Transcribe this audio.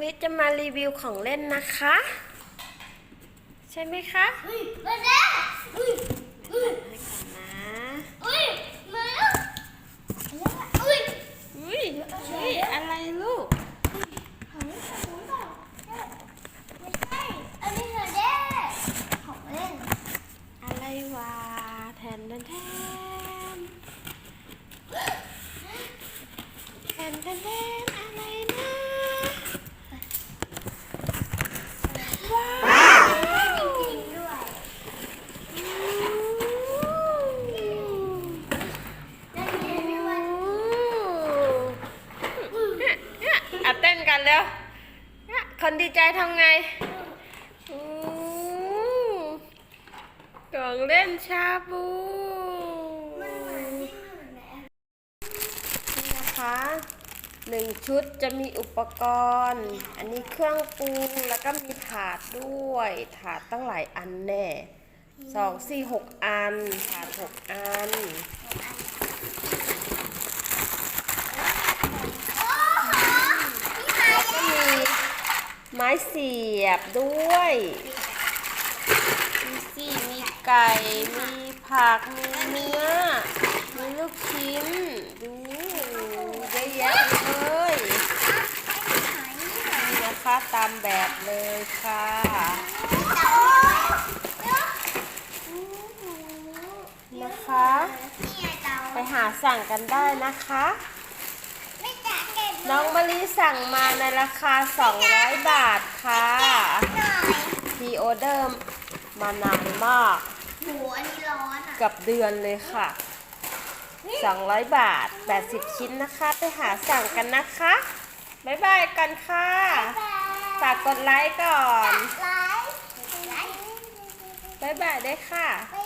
วิทย์จะมารีวิวของเล่นนะคะ ใช่ไหมคะอุ้ยมาแล้วอุ้ยอุ้ยให้ก่อนนะอุ้ยมาแล้วอุ้ยอุ้ยอุ้ยอะไรลูกของเล่นของหนูเปล่าไม่ใช่อันนี้คือเด็กของเล่นอะไรวะแทนแทนแทนแทนแทนแทนอะไรนะว้าว จริงๆด้วยนั่นไงพี่วัน เนี่ยเนี่ยอะเต้น กันเร็วคนดีใจทำไงกล่องเล่นชาบูนี่นะคะหนึ่งชุดจะมีอุปกรณ์ อันนี้เครื่องปรุงแล้วก็มีถาดด้วย ถาดตั้งหลายอันแน่สองสี่หกอัน ถาดหกอัน แล้วก็มี ไม้เสียบด้วย มีซี่มีไก่ มีผัก มีเนื้อ มีลูกชิ้น ดูเยอะแยะเลยนี่นะคะตามแบบเลยค่ะนะคะ ไปหาสั่งกันได้นะคะ น้องมะลิสั่งมาในราคา 200 บาทค่ะหน่อยพีออเดอร์มานานมาก โหอันนี้ร้อนอะเกับเดือนเลยค่ะ 200 บาท 80 ชิ้นนะคะ ไปหาสั่งกันนะคะ บ๊ายบายกันค่ะ ฝากกดไลค์ก่อน ไลค์ไลค์บ๊ายบายได้วยค่ะไม่